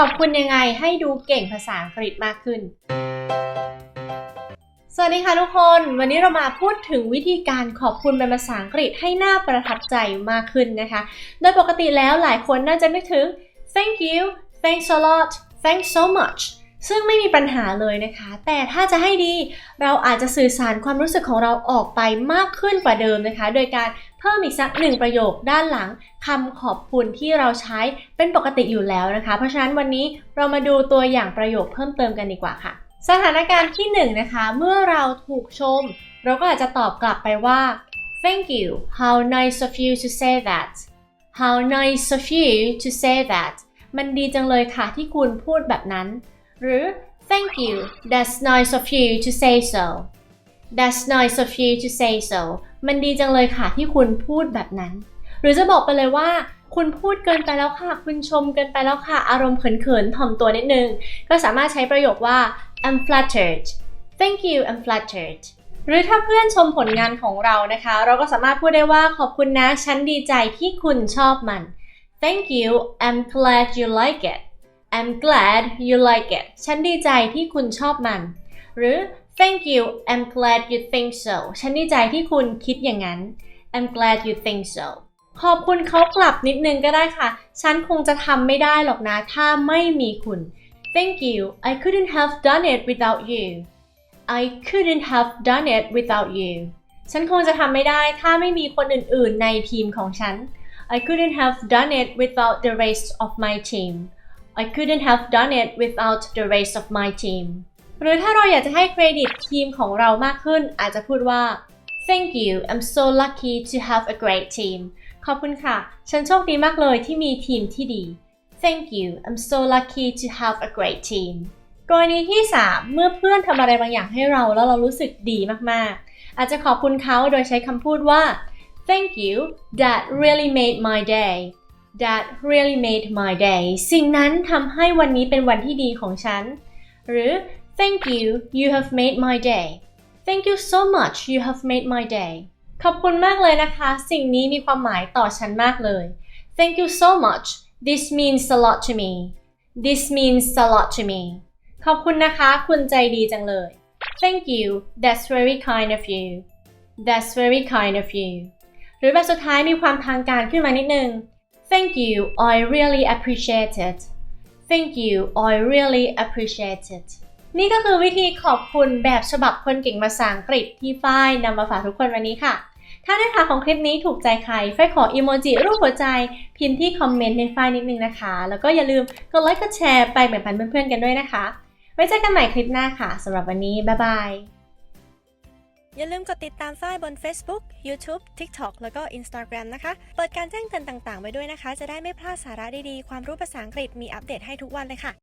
ขอบคุณยังไงให้ดูเก่งภาษาอังกฤษมากขึ้น สวัสดีค่ะทุกคน วันนี้เรามาพูดถึงวิธีการขอบคุณเป็นภาษาอังกฤษให้หน่าประทับใจมากขึ้นนะคะ โดยปกติแล้วหลายคนน่าจะนึกถึง thank you thanks a lot thanks so much ซึ่งไม่มีปัญหาเลยนะคะ แต่ถ้าจะให้ดี เราอาจจะสื่อสารความรู้สึกของเราออกไปมากขึ้นกว่าเดิมนะคะ โดยการ เพิ่มอีกสักหนึ่งประโยคด้านหลังคำขอบคุณที่เราใช้เป็นปกติอยู่แล้วนะคะ เพราะฉะนั้นวันนี้เรามาดูตัวอย่างประโยคเพิ่มเติมกันดีกว่าค่ะ สถานการณ์ที่หนึ่งนะคะ เมื่อเราถูกชม เราก็อาจจะตอบกลับไปว่า thank you how nice of you to say that how nice of you to say that มันดีจังเลยค่ะที่คุณพูดแบบนั้น หรือ thank you that's nice of you to say so that's nice of you to say so มันดีจังเลยค่ะที่คุณพูดแบบนั้น หรือจะบอกไปเลยว่าคุณพูดเกินไปแล้วค่ะ คุณชมเกินไปแล้วค่ะ อารมณ์เขินๆถ่อมตัวนิดนึง ก็สามารถใช้ประโยคว่า I'm flattered thank you I'm flattered หรือถ้าเพื่อนชมผลงานของเรานะคะ เราก็สามารถพูดได้ว่าขอบคุณนะ ฉันดีใจที่คุณชอบมัน thank you I'm glad you like it I'm glad you like it ฉันดีใจที่คุณชอบมัน หรือ thank you I'm glad you think so ฉันดีใจที่คุณคิดอย่างนั้น I'm glad you think so ขอบคุณเขากลับนิดนึงก็ได้ค่ะ ฉันคงจะทำไม่ได้หรอกนะ ถ้าไม่มีคุณ Thank you I couldn't have done it without you I couldn't have done it without you ฉันคงจะทำไม่ได้ถ้าไม่มีคนอื่นๆในทีมของฉัน I couldn't have done it without the rest of my team I couldn't have done it without the rest of my team หรือถ้าเราอยากจะให้เครดิตทีมของเรามากขึ้น อาจจะพูดว่า Thank you I'm so lucky to have a great team ขอบคุณค่ะ ฉันโชคดีมากเลยที่มีทีมที่ดี Thank you I'm so lucky to have a great team กรณีที่ 3 เมื่อเพื่อนทำอะไรบางอย่างให้เราแล้วเรารู้สึกดีมากๆ อาจจะขอบคุณเขาโดยใช้คำพูดว่า Thank you that really made my day that really made my day สิ่งนั้นทำให้วันนี้เป็นวันที่ดีของฉัน หรือ Thank you you have made my day Thank you so much you have made my day ขอบคุณมากเลยนะคะ สิ่งนี้มีความหมายต่อฉันมากเลย Thank you so much This means a lot to me This means a lot to me ขอบคุณนะคะ คุณใจดีจังเลย Thank you That's very kind of you That's very kind of you หรือแบบสุดท้ายมีความทางการขึ้นมานิดนึง Thank you I really appreciate it Thank you I really appreciate it นี่ก็คือวิธีขอบคุณแบบฉบับคนเก่งภาษาอังกฤษที่ฝ้ายนำมาฝากทุกคนวันนี้ค่ะ ถ้าเนื้อหาของคลิปนี้ถูกใจใครฝ้ายขออีโมจิรูปหัวใจ พิมพ์ที่คอมเมนต์ในฝ้ายนิดนึงนะคะ แล้วก็อย่าลืมกดไลค์กดแชร์ไปแบ่งปันเพื่อนๆกันด้วยนะคะ ไว้เจอกันใหม่คลิปหน้าค่ะสำหรับวันนี้บ๊ายบายอย่าลืมกดติดตามฝ้ายบน Facebook, YouTube, TikTok แล้วก็ Instagram นะคะ เปิดการแจ้งเตือนต่างๆ ไว้ด้วยนะคะ จะได้ไม่พลาดสาระดีๆ ความรู้ภาษาอังกฤษมีอัปเดตให้ทุกวันเลยค่ะ